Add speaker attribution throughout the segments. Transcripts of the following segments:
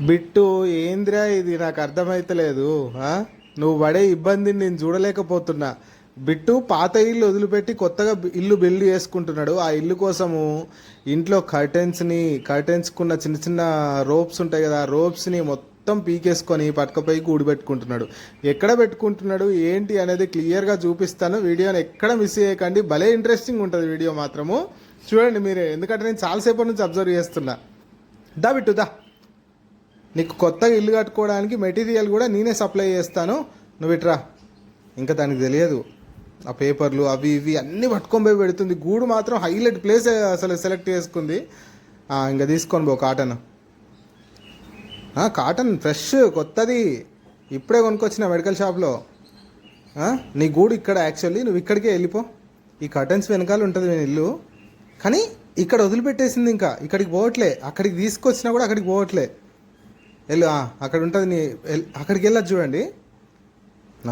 Speaker 1: Bit ఏంద్రా ఇది? నాకు అర్థమైతలేదు. నువ్వు పడే ఇబ్బందిని నేను చూడలేకపోతున్నా. బిట్టు పాత ఇల్లు వదిలిపెట్టి కొత్తగా ఇల్లు బిల్డ్ చేసుకుంటున్నాడు. ఆ ఇల్లు కోసము ఇంట్లో కర్టెన్స్ని కర్టెన్స్కున్న చిన్న చిన్న రోప్స్ ఉంటాయి కదా ఆ రోప్స్ని మొత్తం పీకేసుకొని పట్టుకపోయి కూడిపెట్టుకుంటున్నాడు ఎక్కడ పెట్టుకుంటున్నాడు ఏంటి అనేది క్లియర్గా చూపిస్తాను. వీడియోని ఎక్కడ మిస్ చేయకండి. భలే ఇంట్రెస్టింగ్ ఉంటుంది వీడియో మాత్రము. చూడండి మీరే ఎందుకంటే నేను చాలాసేపటి నుంచి అబ్జర్వ్ చేస్తున్నా. దా బిట్టు దా. నీకు కొత్తగా ఇల్లు కట్టుకోవడానికి మెటీరియల్ కూడా నేనే సప్లై చేస్తాను. నువ్వు ఇట్రా. ఇంకా దానికి తెలియదు. ఆ పేపర్లు అవి ఇవి అన్నీ పట్టుకొని పోయి పెడుతుంది. గూడు మాత్రం హైలైట్ ప్లేస్ అసలు సెలెక్ట్ చేసుకుంది. ఇంకా తీసుకొని పో కాటన్. కాటన్ ఫ్రెష్ కొత్తది. ఇప్పుడే కొనుక్కొచ్చిన మెడికల్ షాప్లో. నీ గూడు ఇక్కడ యాక్చువల్లీ నువ్వు ఇక్కడికే వెళ్ళిపో. ఈ కర్టన్స్ వెనకాల ఉంటుంది నేను ఇల్లు. కానీ ఇక్కడ వదిలిపెట్టేసింది ఇంకా. ఇక్కడికి పోవట్లే. అక్కడికి తీసుకొచ్చినా కూడా అక్కడికి పోవట్లే. వెళ్ళు అక్కడ ఉంటుంది నీ అక్కడికి వెళ్ళదు చూడండి.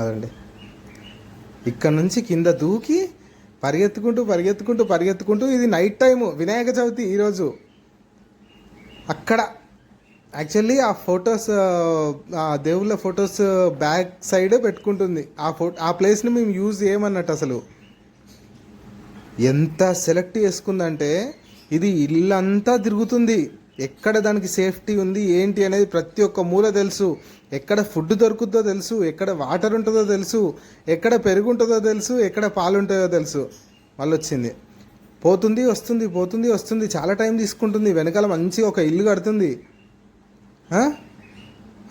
Speaker 1: అదండి ఇక్కడ నుంచి కింద దూకి పరిగెత్తుకుంటూ పరిగెత్తుకుంటూ పరిగెత్తుకుంటూ ఇది నైట్ టైము వినాయక చవితి ఈరోజు. అక్కడ యాక్చువల్లీ ఆ ఫొటోస్ ఆ దేవుళ్ళ ఫొటోస్ బ్యాక్ సైడ్ పెట్టుకుంటుంది. ఆ ఫోటో ఆ ప్లేస్ని మేము యూజ్ చేయమన్నట్టు అసలు. ఎంత సెలెక్ట్ చేసుకుందంటే ఇది ఇల్లంతా తిరుగుతుంది. ఎక్కడ దానికి సేఫ్టీ ఉంది ఏంటి అనేది ప్రతి ఒక్క మూల తెలుసు. ఎక్కడ ఫుడ్ దొరుకుతుందో తెలుసు ఎక్కడ వాటర్ ఉంటుందో తెలుసు ఎక్కడ పెరుగు ఉంటుందో తెలుసు ఎక్కడ పాలు ఉంటుందో తెలుసు. మళ్ళీ వచ్చింది పోతుంది వస్తుంది పోతుంది వస్తుంది చాలా టైం తీసుకుంటుంది. వెనకాల మంచి ఒక ఇల్లు కడుతుంది.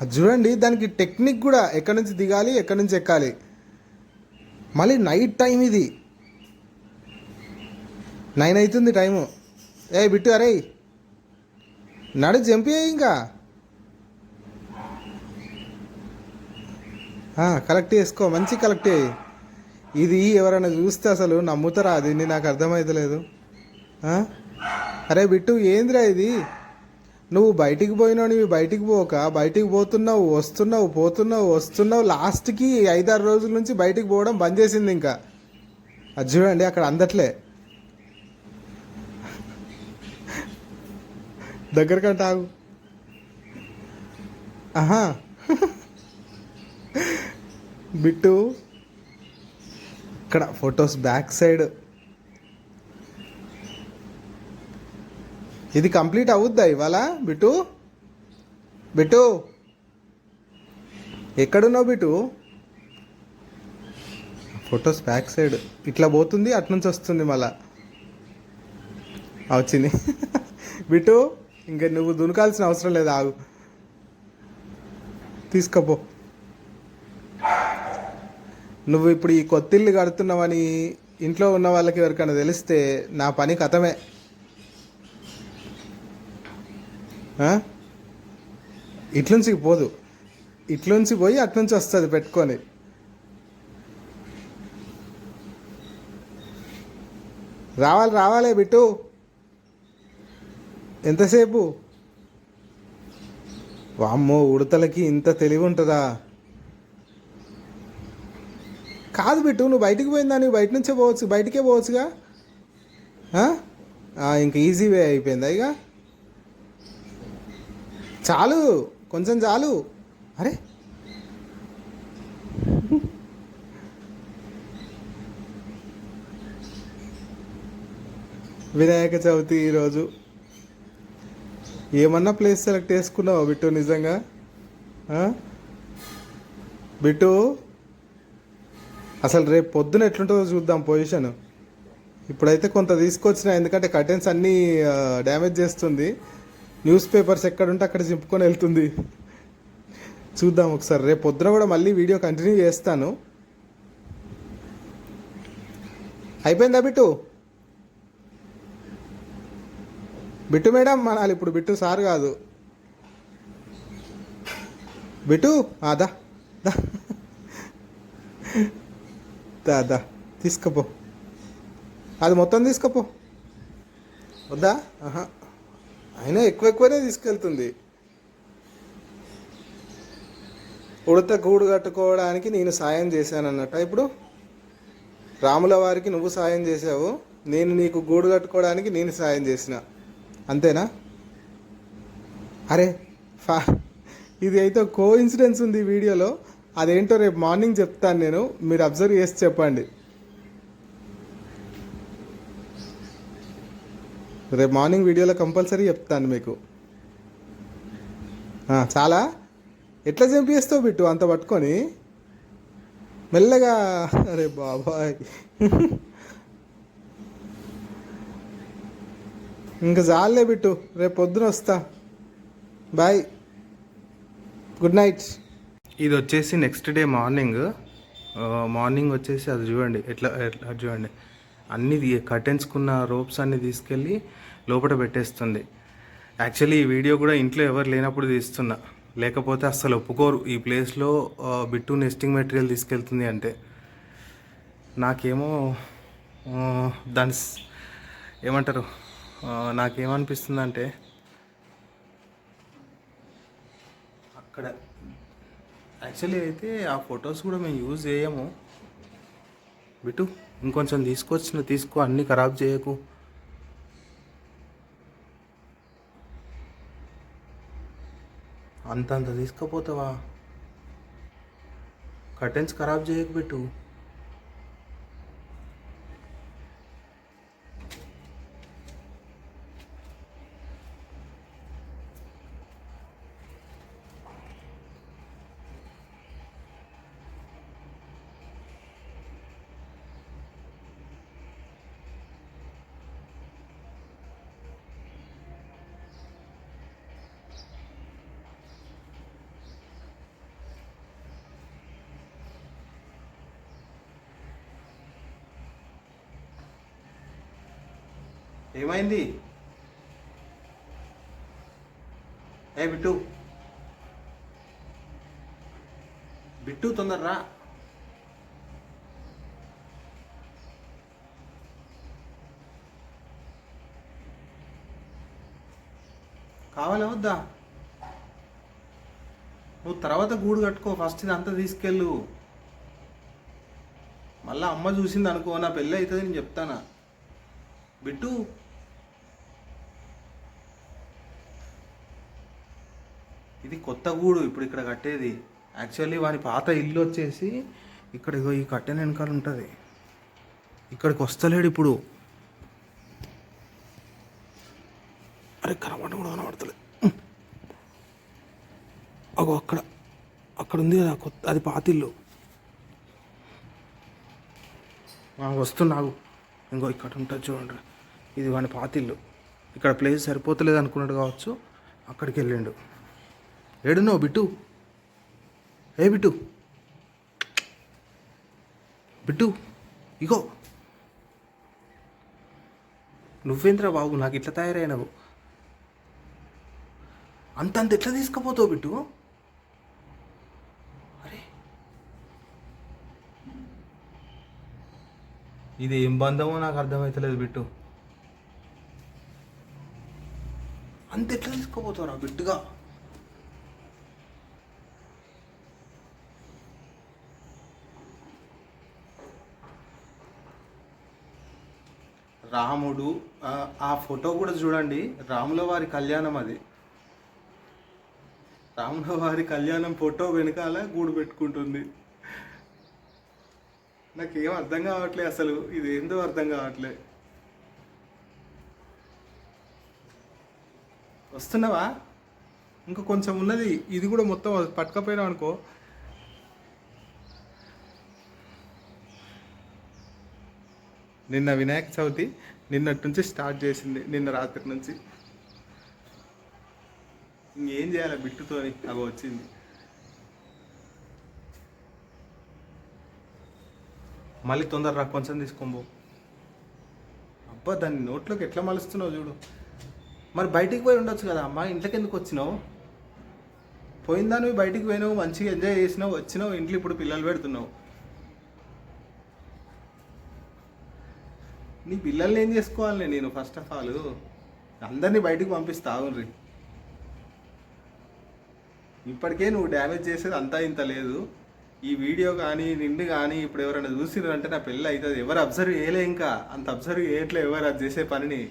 Speaker 1: అది చూడండి దానికి టెక్నిక్ కూడా ఎక్కడి నుంచి దిగాలి ఎక్కడి నుంచి ఎక్కాలి. మళ్ళీ నైట్ టైం ఇది. నైన్ అవుతుంది టైము. ఏ బిట్టు అరే నడు జంపి ఇంకా. కలెక్ట్ చేసుకో మంచి కలెక్ట్ అయ్యి ఇది ఎవరైనా చూస్తే అసలు నమ్ముతారా? అది నాకు అర్థమవుతలేదు అరే బిట్టు ఏందిరా ఇది? నువ్వు బయటికి పోయినావు నువ్వు బయటికి పోక బయటికి పోతున్నావు వస్తున్నావు పోతున్నావు వస్తున్నావు. లాస్ట్కి ఐదారు రోజుల నుంచి బయటికి పోవడం బంద్ చేసింది ఇంకా. అది చూడండి అక్కడ అందట్లే. దగ్గరకంటే ఆగు. ఆహా. బిట్టు. ఇక్కడ ఫొటోస్ బ్యాక్ సైడ్. ఇది కంప్లీట్ అవుద్దా ఇవాళ బిట్టు? బిట్టు. ఎక్కడున్నావు బిట్టు? Photos back side. ఇట్లా పోతుంది అట్నుంచి వస్తుంది మళ్ళా. వచ్చింది బిట్టు? ఇంకా నువ్వు దునకాల్సిన అవసరం లేదు ఆగు. తీసుకపో. నువ్వు ఇప్పుడు ఈ కొత్తిల్లు కడుతున్నావని ఇంట్లో ఉన్న వాళ్ళకి ఎవరికైనా తెలిస్తే నా పని కథమే. ఇట్లుంచి పోదు. ఇట్లుంచి పోయి అట్నుంచి వస్తుంది పెట్టుకొని. రావాలి రావాలే బిట్టు. ఎంతసేపు? వామ్మో ఉడతలకి ఇంత తెలివి ఉంటుందా కాదు బిట్టు నువ్వు బయటికి పోయిందా నువ్వు బయట నుంచే పోవచ్చు బయటికే పోవచ్చుగా? ఇంక ఈజీ వే అయిపోయిందా ఇక? చాలు కొంచెం చాలు. అరే! వినాయక చవితి ఈరోజు. ఏమన్నా ప్లేస్ సెలెక్ట్ చేసుకున్నావు బిట్టు నిజంగా? బిట్టు? అసలు రేపు పొద్దున ఎట్లుంటుందో చూద్దాం పొజిషన్ ఇప్పుడైతే కొంత తీసుకొచ్చిన ఎందుకంటే కర్టెన్స్ అన్నీ డ్యామేజ్ చేస్తుంది. న్యూస్ పేపర్స్ ఎక్కడుంటే అక్కడ చింపుకొని వెళ్తుంది. చూద్దాం ఒకసారి. రేపు పొద్దున కూడా మళ్ళీ వీడియో కంటిన్యూ చేస్తాను. అయిపోయిందా బిట్టు? బిట్టు మేడం మనాలి ఇప్పుడు బిట్టు సార్ కాదు. బిట్టు అదా దాదా తీసుకపో. అది మొత్తం తీసుకపో. వద్దా? ఆహా. అయినా ఎక్కువ ఎక్కువనే తీసుకెళ్తుంది. ఉడత గూడు కట్టుకోవడానికి నేను సాయం చేశానన్నట్ట. ఇప్పుడు రాముల వారికి నువ్వు సాయం చేసావు నేను నీకు గూడు కట్టుకోవడానికి నేను సాయం చేసిన. అంతేనా? అరే ఫా ఇది అయితే కో ఇన్సిడెన్స్ ఉంది వీడియోలో. అదేంటో రేపు మార్నింగ్ చెప్తాను నేను. మీరు అబ్జర్వ్ చేసి చెప్పండి. రేపు మార్నింగ్ వీడియోలో కంపల్సరీ చెప్తాను మీకు. చాలా? ఎట్లా చంపేస్తావు బిట్టు అంత పట్టుకొని? మెల్లగా అరే బాబాయ్. ఇంకా చాలే బిట్టు రేపు పొద్దున వస్తా. బాయ్. Good night. ఇది వచ్చేసి నెక్స్ట్ డే మార్నింగ్. మార్నింగ్ వచ్చేసి అది చూడండి ఎట్లా ఎట్లా అది చూడండి. అన్ని కర్టెన్స్కున్న రోప్స్ అన్ని తీసుకెళ్ళి లోపల పెట్టేస్తుంది. యాక్చువల్లీ ఈ వీడియో కూడా ఇంట్లో ఎవరు లేనప్పుడు తీస్తున్నా. లేకపోతే అస్సలు ఒప్పుకోరు. ఈ ప్లేస్లో బిట్టు నెస్టింగ్ మెటీరియల్ తీసుకెళ్తుంది అంటే. నాకేమో దాని ఏమంటారు? ఆ, నాకేమనిపిస్తుంది అంటే అక్కడ యాక్చువల్లీ అయితే ఆ ఫొటోస్ కూడా మేము యూజ్ చేయము. బిటు ఇంకొంచెం తీసుకొచ్చిన తీసుకో అన్నీ ఖరాబ్ చేయకు. అంతంత తీసుకుపోతావా? కర్టెన్స్ ఖరాబ్ చేయకు బిట్టు. ఏమైంది? ఏ బిట్టు? బిట్టు తొందరరా. కావాలా వద్దా? నువ్వు తర్వాత గూడు కట్టుకో ఫస్ట్ ఇదంతా తీసుకెళ్ళు. మళ్ళీ అమ్మ చూసింది అనుకో నా పెళ్ళి అవుతుంది నేను చెప్తానా? బిట్టు? ఇది కొత్త గూడు ఇప్పుడు ఇక్కడ కట్టేది. యాక్చువల్లీ వాని పాత ఇల్లు వచ్చేసి ఇక్కడ ఇగో ఈ కట్టెన వెనకాల ఉంటుంది. ఇక్కడికి వస్తలేడు ఇప్పుడు. అరే కనబడ కూడా కనబడతలేదు అగో అక్కడ. అక్కడ ఉంది కదా కొత్త అది పాత ఇల్లు. ఇంకో ఇక్కడ ఉంటుంది చూడండి ఇది వాని పాతిల్లు ఇక్కడ ప్లేస్ సరిపోతలేదు అనుకున్నాడు కావచ్చు. అక్కడికి వెళ్ళిండు. ఏడున్నావు బిట్టు. ఏ బిట్టు? బిట్టు ఇగో. నువ్వేంద్రా బాబు నాకు ఇట్లా తయారైనవు. అంతంత ఎట్లా తీసుకుపోతావు బిట్టు? అరే. ఇది ఏం బంధమో నాకు అర్థమవుతలేదు బిట్టు. అంత ఎట్లా తీసుకుపోతావురా బిట్టుగా? రాముడు ఆ, ఫోటో కూడా చూడండి. రాముల వారి కళ్యాణం అది. రాముల వారి కళ్యాణం ఫోటో వెనకాల గూడు పెట్టుకుంటుంది. నాకేం అర్థం కావట్లే అసలు. ఇది ఏందో అర్థం కావట్లే. వస్తున్నావా? ఇంకా కొంచెం ఉన్నది. ఇది కూడా మొత్తం పట్టుకపోయినావు అనుకో నిన్న వినాయక చవితి నిన్నటి నుంచి స్టార్ట్ చేసింది నిన్న రాత్రి నుంచి. ఇంకేం చేయాలి? బిట్టుతోని అవి వచ్చింది. మళ్ళీ తొందర రా కొంచెం తీసుకోబో అబ్బా దాన్ని నోట్లోకి ఎట్లా మలుస్తున్నావు చూడు. మరి బయటికి పోయి ఉండొచ్చు కదా అమ్మా ఇంట్లోకి ఎందుకు వచ్చినావు? పోయిందా నువ్వు బయటికి పోయినావు మంచిగా ఎంజాయ్ చేసినావు వచ్చినావు ఇంట్లో ఇప్పుడు పిల్లలు పెడుతున్నావు. నీ పిల్లల్ని ఏం చేసుకోవాలి నేను ఫస్ట్ ఆఫ్ ఆల్ అందరినీ బయటికి పంపిస్తా రీ ఇప్పటికే నువ్వు డ్యామేజ్ చేసేది అంతా ఇంత లేదు. ఈ వీడియో కానీ నిండు కానీ ఇప్పుడు ఎవరైనా చూసిరంటే నా పెళ్ళి అవుతుంది ఎవరు అబ్జర్వ్ చేయలే ఇంకా. అంత అబ్జర్వ్ చేయట్లే ఎవరు అది చేసే పనిని.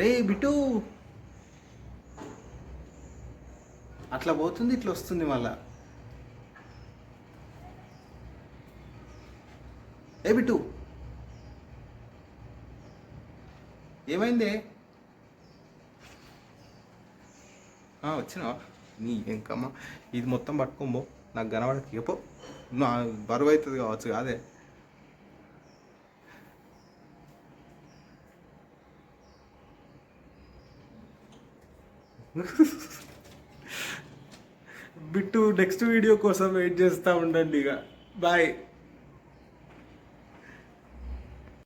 Speaker 1: రే బిటు అట్లా పోతుంది ఇట్లా వస్తుంది మళ్ళా. బిట్టు ఏమైంది? వచ్చినావా? నీ ఇంకమ్మా ఇది మొత్తం పట్టుకోబో నాకు కనబడక చెప్పో నా బరువు అవుతుంది కావచ్చు కాదే. బిట్టు నెక్స్ట్ వీడియో కోసం వెయిట్ చేస్తూ ఉండండి ఇక. బాయ్